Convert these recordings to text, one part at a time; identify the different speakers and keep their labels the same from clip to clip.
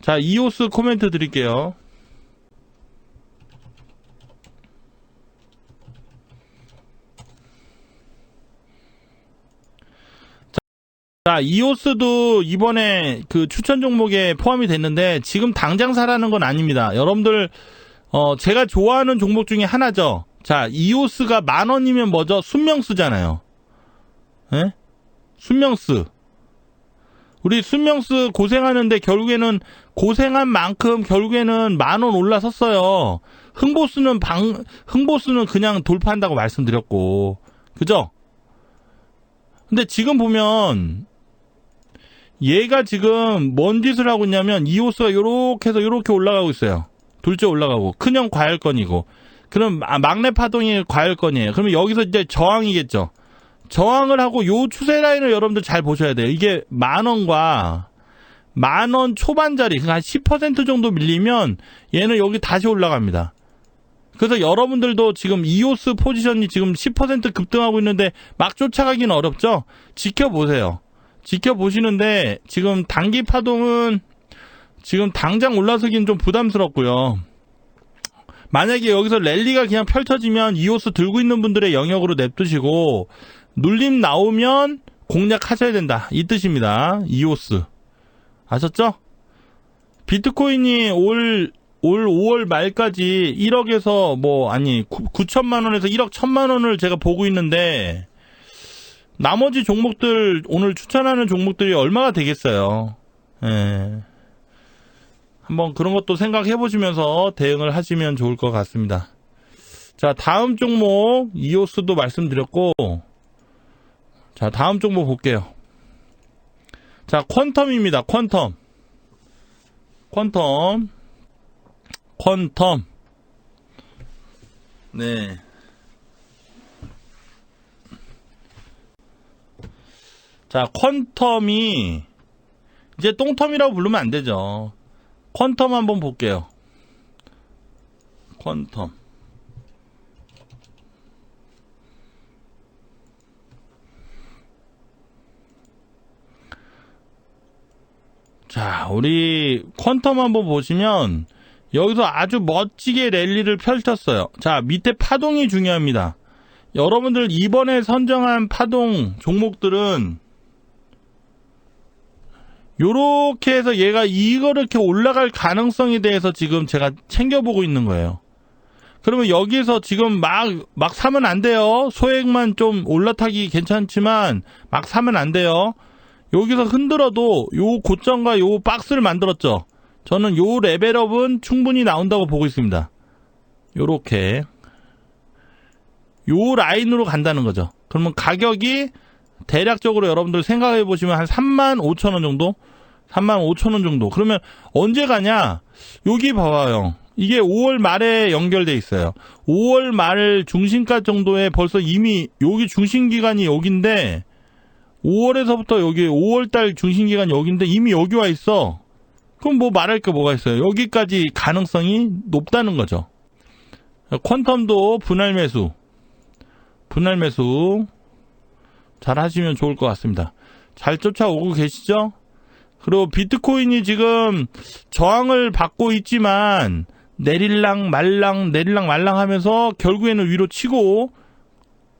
Speaker 1: 자, 이오스 코멘트 드릴게요. 자, 이오스도 이번에 그 추천 종목에 포함이 됐는데 지금 당장 사라는 건 아닙니다. 여러분들 어 제가 좋아하는 종목 중에 하나죠. 자, 이오스가 만 원이면 뭐죠? 순명스잖아요. 예? 순명스. 우리 순명스 고생하는데 결국에는 고생한 만큼 결국에는 만 원 올라섰어요. 흥보수는 방 흥보수는 그냥 돌파한다고 말씀드렸고. 그죠? 근데 지금 보면 얘가 지금 뭔 짓을 하고 있냐면 이오스가 요렇게 해서 요렇게 올라가고 있어요. 둘째 올라가고 큰형 과열권이고 그럼 아, 막내 파동이 과열권이에요. 그러면 여기서 이제 저항이겠죠. 저항을 하고 요 추세 라인을 여러분들 잘 보셔야 돼요. 이게 만 원과 만 원 초반짜리 한 10% 정도 밀리면 얘는 여기 다시 올라갑니다. 그래서 여러분들도 지금 이오스 포지션이 지금 10% 급등하고 있는데 막 쫓아가기는 어렵죠? 지켜보세요. 지켜보시는데 지금 단기 파동은 지금 당장 올라서기는 좀 부담스럽고요. 만약에 여기서 랠리가 그냥 펼쳐지면 이오스 들고 있는 분들의 영역으로 냅두시고 눌림 나오면 공략하셔야 된다. 이 뜻입니다. 이오스. 아셨죠? 비트코인이 올, 올 5월 말까지 1억에서 뭐, 아니, 9천만 원에서 1억 1천만 원을 제가 보고 있는데, 나머지 종목들, 오늘 추천하는 종목들이 얼마가 되겠어요. 예. 한번 그런 것도 생각해 보시면서 대응을 하시면 좋을 것 같습니다. 자, 다음 종목, 이오스도 말씀드렸고, 자, 다음 종목 볼게요. 자, 퀀텀입니다. 퀀텀. 퀀텀. 퀀텀. 네. 자, 퀀텀이 이제 똥텀이라고 부르면 안 되죠. 퀀텀 한번 볼게요. 퀀텀. 자, 우리 퀀텀 한번 보시면 여기서 아주 멋지게 랠리를 펼쳤어요. 자, 밑에 파동이 중요합니다. 여러분들 이번에 선정한 파동 종목들은 요렇게 해서 얘가 이거렇게 올라갈 가능성에 대해서 지금 제가 챙겨보고 있는 거예요. 그러면 여기서 지금 막, 막 사면 안 돼요. 소액만 좀 올라타기 괜찮지만 막 사면 안 돼요. 여기서 흔들어도 요 고점과 요 박스를 만들었죠. 저는 요 레벨업은 충분히 나온다고 보고 있습니다. 요렇게. 요 라인으로 간다는 거죠. 그러면 가격이 대략적으로 여러분들 생각해 보시면 한 3만 5천 원 정도? 3만 5천 원 정도. 그러면 언제 가냐? 여기 봐봐요. 이게 5월 말에 연결돼 있어요. 5월 말 중심가 정도에 벌써 이미 여기 중심 기간이 여기인데 5월에서부터 여기 5월 달 중심 기간 여기인데 이미 여기 와 있어. 그럼 뭐 말할 게 뭐가 있어요? 여기까지 가능성이 높다는 거죠. 퀀텀도 분할 매수. 분할 매수 잘 하시면 좋을 것 같습니다. 잘 쫓아오고 계시죠? 그리고 비트코인이 지금 저항을 받고 있지만 내릴랑 말랑 내릴랑 말랑 하면서 결국에는 위로 치고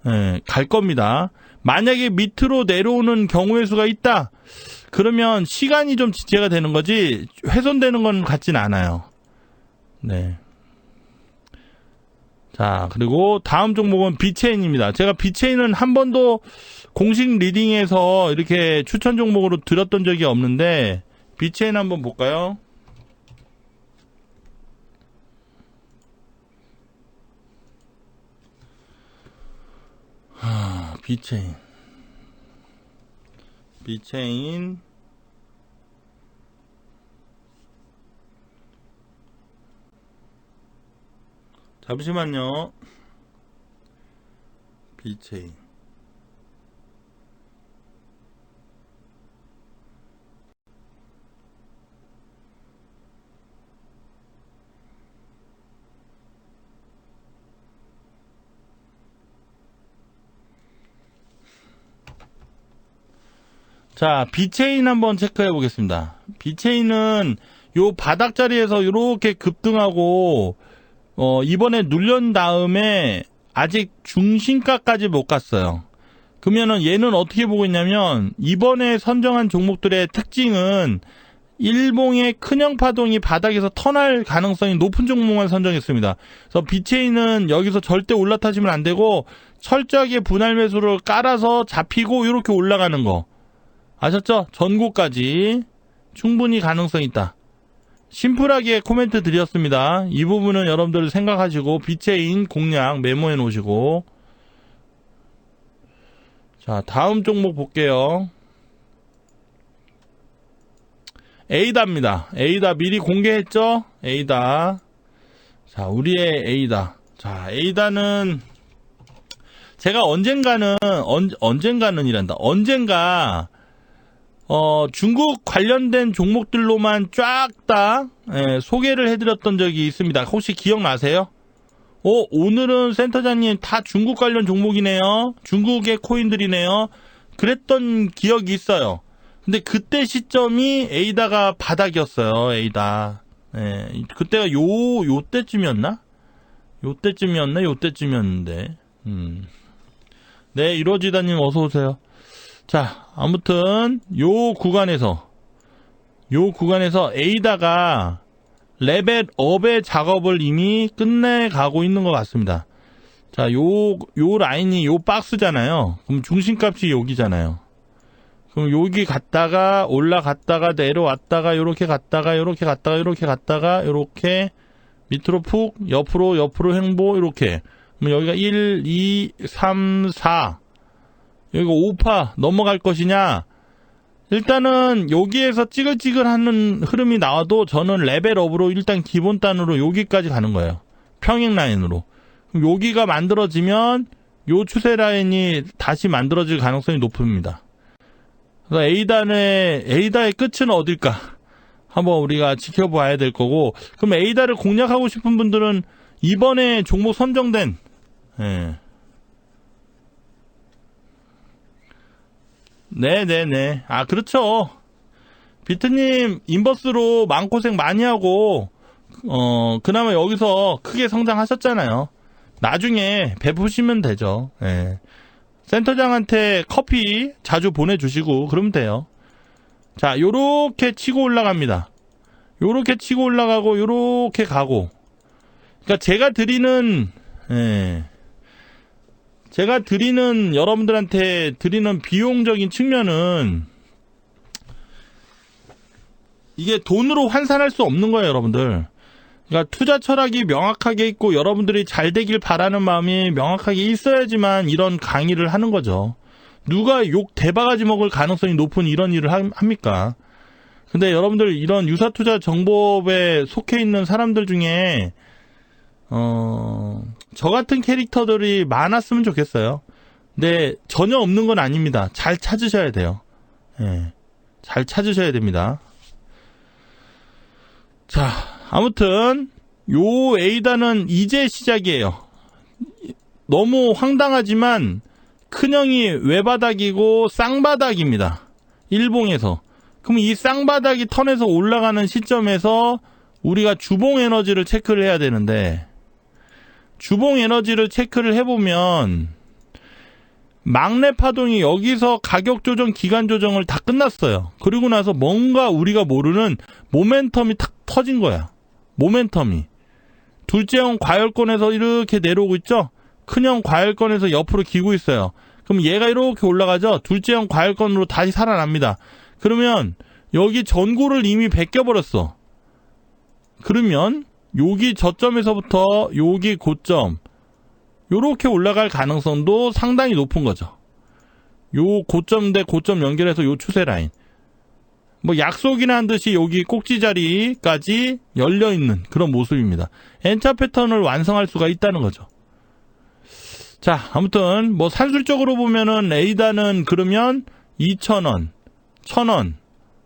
Speaker 1: 예, 갈 겁니다. 만약에 밑으로 내려오는 경우의 수가 있다. 그러면 시간이 좀 지체가 되는 거지 훼손되는 건 같진 않아요. 네. 자, 그리고 다음 종목은 비체인입니다. 제가 비체인은 한 번도 공식 리딩에서 이렇게 추천 종목으로 들었던 적이 없는데 비체인 한번 볼까요? 하, 비체인. 비체인. 잠시만요. 비체인. 자, 비체인 한번 체크해 보겠습니다. 비체인은 요 바닥 자리에서 이렇게 급등하고 어, 이번에 눌린 다음에 아직 중심가까지 못 갔어요. 그러면은 얘는 어떻게 보고 있냐면 이번에 선정한 종목들의 특징은 일봉의 큰형 파동이 바닥에서 턴할 가능성이 높은 종목만 선정했습니다. 그래서 비체인은 여기서 절대 올라타시면 안 되고 철저하게 분할 매수를 깔아서 잡히고 이렇게 올라가는 거 아셨죠? 전고까지 충분히 가능성 있다. 심플하게 코멘트 드렸습니다. 이 부분은 여러분들 생각하시고 비체인 공략 메모해 놓으시고 자 다음 종목 볼게요. 에이다입니다. 에이다 미리 공개했죠? 에이다. 자, 우리의 에이다. 자, 에이다는 제가 언젠가는 언, 언젠가는 이란다. 언젠가 어, 중국 관련된 종목들로만 쫙다 소개를 해드렸던 적이 있습니다. 혹시 기억나세요? 어, 오늘은 센터장님 다 중국 관련 종목이네요. 중국의 코인들이네요. 그랬던 기억이 있어요. 근데 그때 시점이 에이다가 바닥이었어요. 에이다. 예, 그때가 요, 요 때쯤이었나? 요 때쯤이었나? 요 때쯤이었는데. 음. 네, 이로지다님 어서오세요. 자, 아무튼, 요 구간에서, 요 구간에서 에이다가 레벨 업의 작업을 이미 끝내가고 있는 것 같습니다. 자, 요, 요 라인이 요 박스잖아요. 그럼 중심값이 여기잖아요. 그럼 여기 갔다가 올라갔다가 내려왔다가 요렇게 갔다가 요렇게 갔다가 요렇게 갔다가 요렇게 밑으로 푹 옆으로 옆으로 행보 이렇게 그럼 여기가 1, 2, 3, 4 여기가 5파 넘어갈 것이냐? 일단은 여기에서 찌글찌글하는 흐름이 나와도 저는 레벨업으로 일단 기본 단으로 여기까지 가는 거예요. 평행 라인으로. 그럼 여기가 만들어지면 요 추세 라인이 다시 만들어질 가능성이 높습니다. 그래서 에이단의 에이다의 끝은 어딜까? 한번 우리가 지켜봐야 될 거고. 그럼 에이다를 공략하고 싶은 분들은 이번에 종목 선정된 예. 네네네 아 그렇죠 비트님 인버스로 마음고생 많이 하고 어 그나마 여기서 크게 성장하셨잖아요 나중에 베푸시면 되죠 예. 센터장한테 커피 자주 보내주시고 그러면 돼요. 자, 요렇게 치고 올라갑니다. 요렇게 치고 올라가고 요렇게 가고. 그러니까 제가 드리는 예. 제가 드리는 여러분들한테 드리는 비용적인 측면은 이게 돈으로 환산할 수 없는 거예요, 여러분들. 그러니까 투자 철학이 명확하게 있고 여러분들이 잘 되길 바라는 마음이 명확하게 있어야지만 이런 강의를 하는 거죠. 누가 욕 대바가지 먹을 가능성이 높은 이런 일을 합니까? 근데 여러분들 이런 유사투자 정보에 속해 있는 사람들 중에 어, 저 같은 캐릭터들이 많았으면 좋겠어요. 근데 전혀 없는 건 아닙니다. 잘 찾으셔야 돼요. 예. 잘 찾으셔야 됩니다. 자, 아무튼 요 에이다는 이제 시작이에요. 너무 황당하지만 큰형이 외바닥이고 쌍바닥입니다. 일봉에서. 그럼 이 쌍바닥이 턴에서 올라가는 시점에서 우리가 주봉 에너지를 체크를 해야 되는데 주봉 에너지를 체크를 해보면 막내 파동이 여기서 가격 조정, 기간 조정을 다 끝났어요. 그리고 나서 뭔가 우리가 모르는 모멘텀이 탁 터진 거야. 모멘텀이. 둘째형 과열권에서 이렇게 내려오고 있죠? 큰형 과열권에서 옆으로 기고 있어요. 그럼 얘가 이렇게 올라가죠? 둘째형 과열권으로 다시 살아납니다. 그러면 여기 전고를 이미 베껴버렸어. 그러면 여기 저점에서부터 여기 고점 요렇게 올라갈 가능성도 상당히 높은 거죠. 요 고점 대 고점 연결해서 요 추세 라인. 뭐 약속이나 한 듯이 여기 꼭지 자리까지 열려 있는 그런 모습입니다. N차 패턴을 완성할 수가 있다는 거죠. 자, 아무튼 뭐 산술적으로 보면은 레이다는 그러면 2,000원, 1,000원,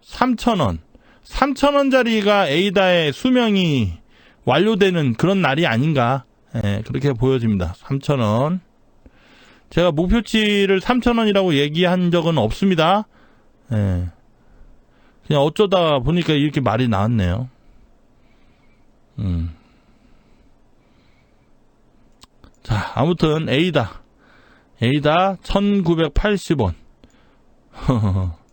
Speaker 1: 3,000원, 3,000원짜리가 에이다의 수명이 완료되는 그런 날이 아닌가 예, 그렇게 보여집니다. 3,000원. 제가 목표치를 3,000원이라고 얘기한 적은 없습니다. 예. 그냥 어쩌다 보니까 이렇게 말이 나왔네요. 음. 자, 아무튼 A다. A다 1980원.